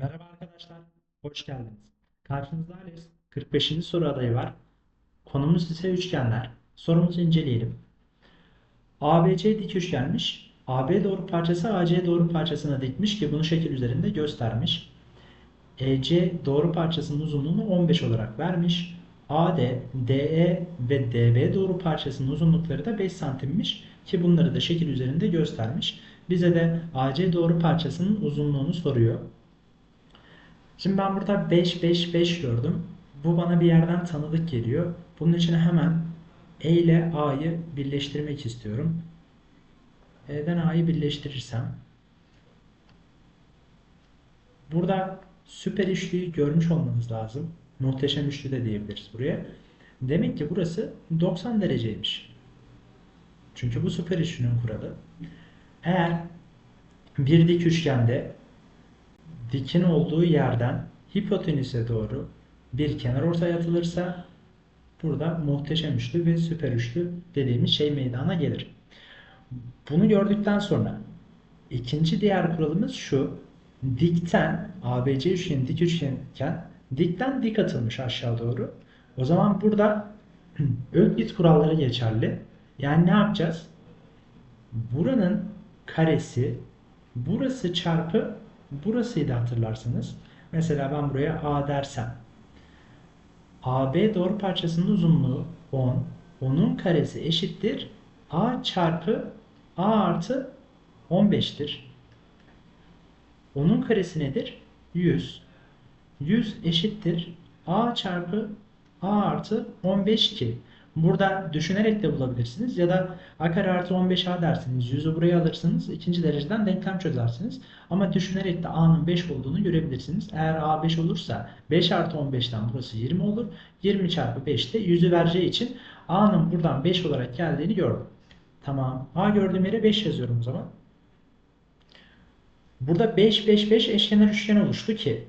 Merhaba arkadaşlar, hoş geldiniz. Karşınızda ALES 45. soru adayı var. Konumuz ise üçgenler. Sorumuzu inceleyelim. ABC dik üçgenmiş. AB doğru parçası AC doğru parçasına dikmiş ki bunu şekil üzerinde göstermiş. EC doğru parçasının uzunluğunu 15 olarak vermiş. AD, DE ve DB doğru parçasının uzunlukları da 5 santimmiş ki bunları da şekil üzerinde göstermiş. Bize de AC doğru parçasının uzunluğunu soruyor. Şimdi ben burada 5 5 5 gördüm. Bu bana bir yerden tanıdık geliyor. Bunun için hemen E ile A'yı birleştirmek istiyorum. E'den A'yı birleştirirsem burada süper üçlüyü görmüş olmanız lazım. Muhteşem üçlü de diyebiliriz buraya. Demek ki burası 90 dereceymiş. Çünkü bu süper üçlünün kuralı. Eğer bir dik üçgende dikin olduğu yerden hipotenüse doğru bir kenar ortaya atılırsa burada muhteşem üçlü ve süper üçlü dediğimiz şey meydana gelir. Bunu gördükten sonra ikinci diğer kuralımız şu. Dikten ABC üçgeni dik üçgenken dikten dik atılmış aşağı doğru. O zaman burada Öklit kuralları geçerli. Yani ne yapacağız? Buranın karesi burası çarpı burasıydı hatırlarsınız. Mesela ben buraya A dersem AB doğru parçasının uzunluğu 10. Onun karesi eşittir. A çarpı A artı 15'tir. Onun karesi nedir? 100. 100 eşittir. A çarpı A artı 15 ki Burada düşünerek de bulabilirsiniz ya da a kare artı 15a dersiniz. 100'ü buraya alırsınız. ikinci dereceden denklem çözersiniz. Ama düşünerek de a'nın 5 olduğunu görebilirsiniz. Eğer a 5 olursa 5 artı 15'ten burası 20 olur. 20 çarpı 5 de 100'ü vereceği için a'nın buradan 5 olarak geldiğini gördüm. Tamam. a gördüğüm yere 5 yazıyorum o zaman. Burada 5 5 5 eşkenar üçgen oluştu ki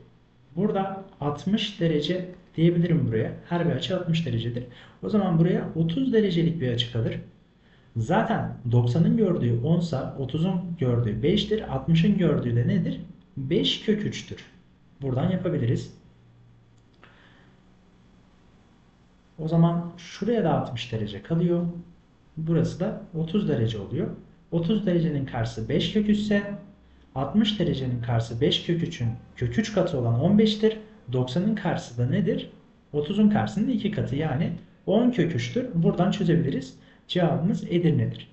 burada 60 derece diyebilirim buraya. Her bir açı 60 derecedir. O zaman buraya 30 derecelik bir açı kalır. Zaten 90'ın gördüğü 10 sa 30'un gördüğü 5'tir. 60'ın gördüğü de nedir? 5 kök 3'tür. Buradan yapabiliriz. O zaman şuraya da 60 derece kalıyor. Burası da 30 derece oluyor. 30 derecenin karşısı 5 kök 3 ise 60 derecenin karşısı 5 kök 3'ün kök 3 katı olan 15'tir. 90'ın karşısı da nedir? 30'un karşısının 2 katı yani 10 kök 3'tür. Buradan çözebiliriz. Cevabımız Edirne'dir.